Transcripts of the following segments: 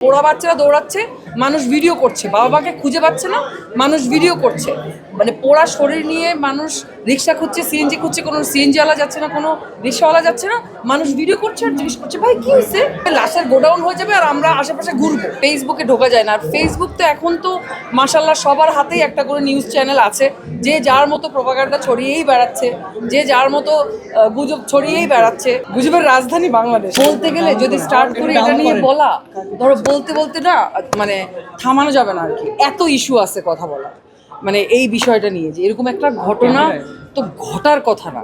ওরা বাচ্চারা দৌড়াচ্ছে মানুষ ভিডিও করছে বাবা মাকে খুঁজে পাচ্ছে না মানুষ ভিডিও করছে। মানে পোড়া শরীর নিয়ে মানুষ রিক্সা খুঁজছে সিএনজি খুঁজছে, কোনো সিএনজিওয়ালা যাচ্ছে না, কোনো রিক্সাওয়ালা যাচ্ছে না, মানুষ ভিডিও করছে আর জিজ্ঞেস করছে। ভাই, কি হয়েছে লাশের গোডাউন হয়ে যাবে আর আমরা আশেপাশে ঘুরবো। ফেসবুকে ঢোকা যায় না। আর ফেসবুক তো এখন তো মাসাল্লাহ সবার হাতেই একটা করে নিউজ চ্যানেল আছে, যে যার মতো প্রোপাগান্ডা ছড়িয়েই বেড়াচ্ছে, যে যার মতো গুজব ছড়িয়েই বেড়াচ্ছে। গুজবের রাজধানী বাংলাদেশ। বলতে গেলে যদি স্টার্ট করি, এটা নিয়ে বলা, ধরো বলতে বলতে না মানে থামানো যাবে না আর কি। এত ইস্যু আছে কথা বলা মানে এই বিষয়টা নিয়ে যে এরকম একটা ঘটনা তো ঘটার কথা না।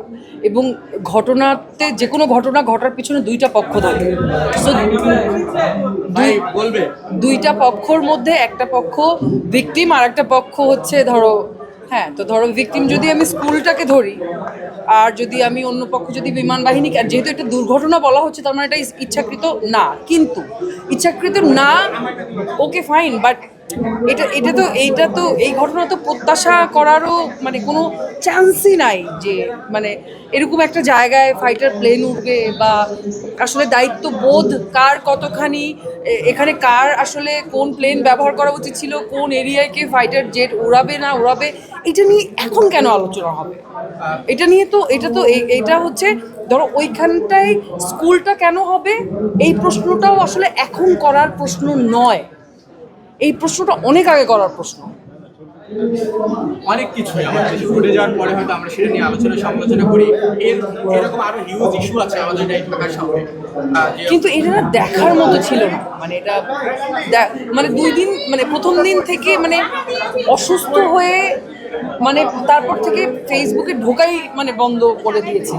এবং ঘটনাতে যে কোনো ঘটনা ঘটার পিছনে দুইটা পক্ষ থাকে। দুইটা পক্ষর মধ্যে একটা পক্ষ ভিকটিম আর একটা পক্ষ হচ্ছে ধরো হ্যাঁ তো ধরো ভিকটিম যদি আমি স্কুলটাকে ধরি আর যদি আমি অন্য পক্ষ যদি বিমান বাহিনী আর যেহেতু একটা দুর্ঘটনা বলা হচ্ছে তার মানে এটা ইচ্ছাকৃত না। কিন্তু ইচ্ছাকৃত না ওকে ফাইন বাট এটা এটা তো, এইটা তো, এই ঘটনা তো প্রত্যাশা করারও মানে কোনো চান্সই নাই যে মানে এরকম একটা জায়গায় ফাইটার প্লেন উঠবে বা আসলে দায়িত্ববোধ কার কতখানি এখানে কার আসলে কোন প্লেন ব্যবহার করা উচিত ছিল, কোন এরিয়ায় কে ফাইটার জেট উড়াবে না উড়াবে, এটা নিয়ে এখন কেন আলোচনা হবে? এটা নিয়ে তো, এটা তো এইটা হচ্ছে, ধরো ওইখানটায় স্কুলটা কেন হবে? এই প্রশ্নটাও আসলে এখন করার প্রশ্ন নয়। এই প্রশ্নটা অনেক আগে করার প্রশ্ন। অনেক কিছুই আমাদের দেশে ঘটে যাওয়ার পরে হয়তো আমরা সেটা নিয়ে আলোচনা সমালোচনা করি। এর এরকম আরও হিউজ ইস্যু আছে আমাদের এই ঢাকার সামনে। কিন্তু এটা না দেখার মতো ছিল না। মানে এটা মানে দুই দিন মানে প্রথম দিন থেকে মানে অসুস্থ হয়ে মানে তারপর থেকে ফেসবুকে ঢোকাই মানে বন্ধ করে দিয়েছি।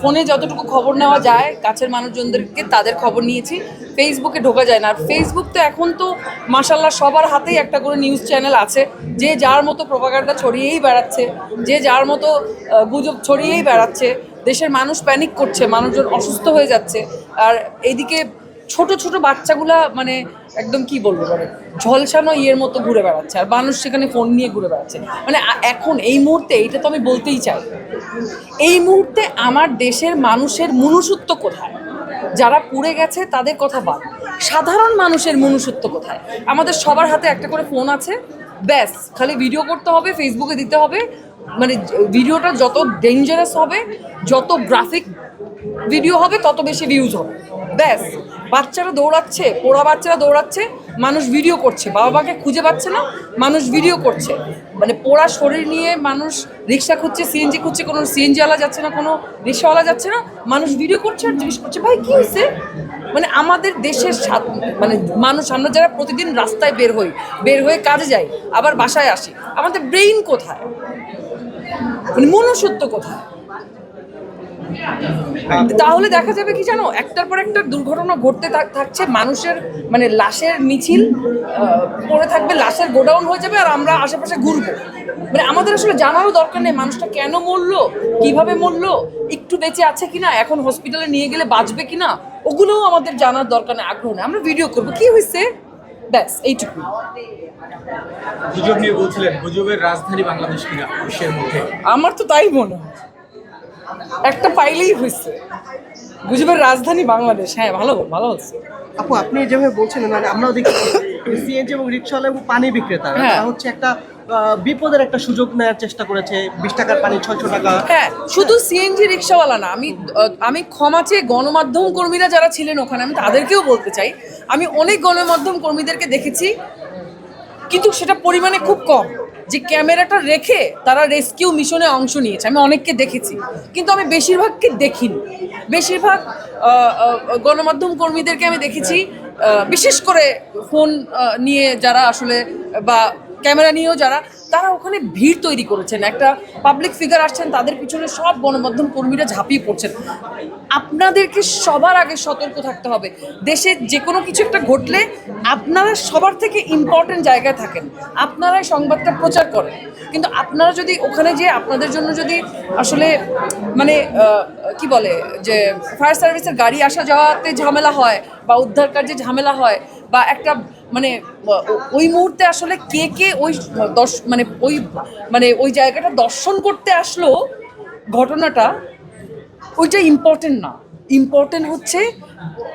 ফোনে যতটুকু খবর নেওয়া যায়, কাছের মানুষজনদেরকে তাদের খবর নিয়েছি ফেসবুকে ঢোকা যায় না। আর ফেসবুক তো এখন তো মাসাল্লাহ সবার হাতেই একটা করে নিউজ চ্যানেল আছে, যে যার মতো প্রোপাগান্ডা ছড়িয়েই বেড়াচ্ছে, যে যার মতো গুজব ছড়িয়েই বেড়াচ্ছে, দেশের মানুষ প্যানিক করছে, মানুষজন অসুস্থ হয়ে যাচ্ছে। আর এইদিকে ছোট ছোট বাচ্চাগুলা মানে একদম কি বলব মানে ঝলসানো ইয়ের মতো ঘুরে বেড়াচ্ছে, আর মানুষ সেখানে ফোন নিয়ে ঘুরে বেড়াচ্ছে। মানে এখন এই মুহূর্তে এইটা তো আমি বলতেই চাই, এই মুহূর্তে আমার দেশের মানুষের মনুষ্যত্ব কোথায়? যারা পুড়ে গেছে তাদের কথা বাদ, সাধারণ মানুষের মনুষ্যত্ব কোথায়? আমাদের সবার হাতে একটা করে ফোন আছে, ব্যাস, খালি ভিডিও করতে হবে ফেসবুকে দিতে হবে মানে ভিডিওটা যত ডেঞ্জারাস হবে, যত গ্রাফিক ভিডিও হবে, তত বেশি ভিউজ হবে, ব্যাস। বাচ্চারা দৌড়াচ্ছে, পোড়া বাচ্চারা দৌড়াচ্ছে, মানুষ ভিডিও করছে। বাবা মাকে খুঁজে পাচ্ছে না, মানুষ ভিডিও করছে। মানে পোড়া শরীর নিয়ে মানুষ রিক্সা খুঁজছে সিএনজি খুঁজছে, কোনো সিএনজিওয়ালা যাচ্ছে না, কোনো রিক্সাওয়ালা যাচ্ছে না, মানুষ ভিডিও করছে আর জিজ্ঞেস করছে, ভাই, কী হয়েছে মানে আমাদের দেশের মানে মানুষ, আমরা যারা প্রতিদিন রাস্তায় বের হই, বের হয়ে কাজে যাই, আবার বাসায় আসি, আমাদের ব্রেইন কোথায়? মানে মনুষ্যত্ব কোথায়? তাহলে দেখা যাবে কি জানো? একটার পর একটা দুর্ঘটনা ঘটতে থাক- থাকছে মানুষের মানে লাশের মিছিল পড়ে থাকবে লাশের গোডাউন হয়ে যাবে আর আমরা আশেপাশে ঘুরবো। মানে আমাদের আসলে জানারও দরকার নেই মানুষটা কেন মরলো কীভাবে মরলো একটু বেঁচে আছে কিনা এখন হসপিটালে নিয়ে গেলে বাঁচবে কিনা ওগুলোও আমাদের জানার দরকার নেই আগ্রহ নেই। আমরা ভিডিও করব। কি হয়েছে? ব্যাস এইটুকু। গুজব নিয়ে বলছিলেন গুজবের রাজধানী বাংলাদেশ কিনা বিশ্বের মধ্যে? আমার তো তাই মনে হয়। একটা পাইলেই হয়েছে। গুজবের রাজধানী বাংলাদেশ। হ্যাঁ ভালো ভালো হচ্ছে। আপু আপনি যেভাবে বলছেন মানে আমরাও দেখি সিএনজি এবং রিক্সাওয়ালা এবং পানি বিক্রেতা হ্যাঁ। তারা হচ্ছে একটা বিপদের একটা সুযোগ নেওয়ার চেষ্টা করেছে। বিশ টাকার পানি ছয়শো টাকা। হ্যাঁ শুধু সিএনজি রিক্সাওয়ালা না আমি আমি ক্ষমা চেয়ে গণমাধ্যম কর্মীরা যারা ছিলেন ওখানে আমি তাদেরকেও বলতে চাই আমি অনেক গণমাধ্যম কর্মীদেরকে দেখেছি কিন্তু সেটা পরিমাণে খুব কম। যে ক্যামেরাটা রেখে তারা রেস্কিউ মিশনে অংশ নিয়েছে। আমি অনেককে দেখেছি, কিন্তু আমি বেশিরভাগকে দেখিনি। বেশিরভাগ গণমাধ্যম কর্মীদেরকে আমি দেখেছি বিশেষ করে ফোন নিয়ে যারা আসলে বা ক্যামেরা নিয়েও যারা, তারা ওখানে ভিড় তৈরি করেছেন। একটা পাবলিক ফিগার আসছেন, তাদের পিছনে সব গণমাধ্যম কর্মীরা ঝাঁপিয়ে পড়ছেন। আপনাদেরকে সবার আগে সতর্ক থাকতে হবে। দেশে যে কোনো কিছু একটা ঘটলে আপনারা সবার থেকে ইম্পর্টেন্ট জায়গায় থাকেন। আপনারাই সংবাদটা প্রচার করেন। কিন্তু আপনারা যদি ওখানে যে আপনাদের জন্য যদি আসলে মানে কি বলে, যে ফায়ার সার্ভিসের গাড়ি আসা যাওয়াতে ঝামেলা হয় বা উদ্ধার কার্যে ঝামেলা হয় বা একটা মানে ওই মুহূর্তে আসলে কে কে ওই দর্শ মানে ওই মানে ওই জায়গাটা দর্শন করতে আসলো ঘটনাটা ওইটা ইম্পর্টেন্ট না। ইম্পর্টেন্ট হচ্ছে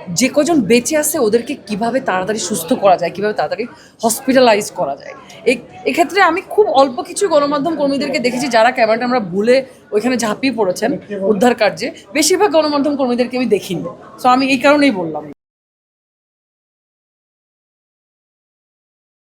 যে কজন বেঁচে আছে ওদেরকে কীভাবে তাড়াতাড়ি সুস্থ করা যায় কীভাবে তাড়াতাড়ি হসপিটালাইজ করা যায়। এই- এক্ষেত্রে আমি খুব অল্প কিছু গণমাধ্যম কর্মীদেরকে দেখেছি যারা ক্যামেরাটা আমরা ভুলে ওইখানে ঝাঁপিয়ে পড়েছেন উদ্ধার কার্যে। বেশিরভাগ গণমাধ্যম কর্মীদেরকে আমি দেখিনি। সো আমি এই কারণেই বললাম।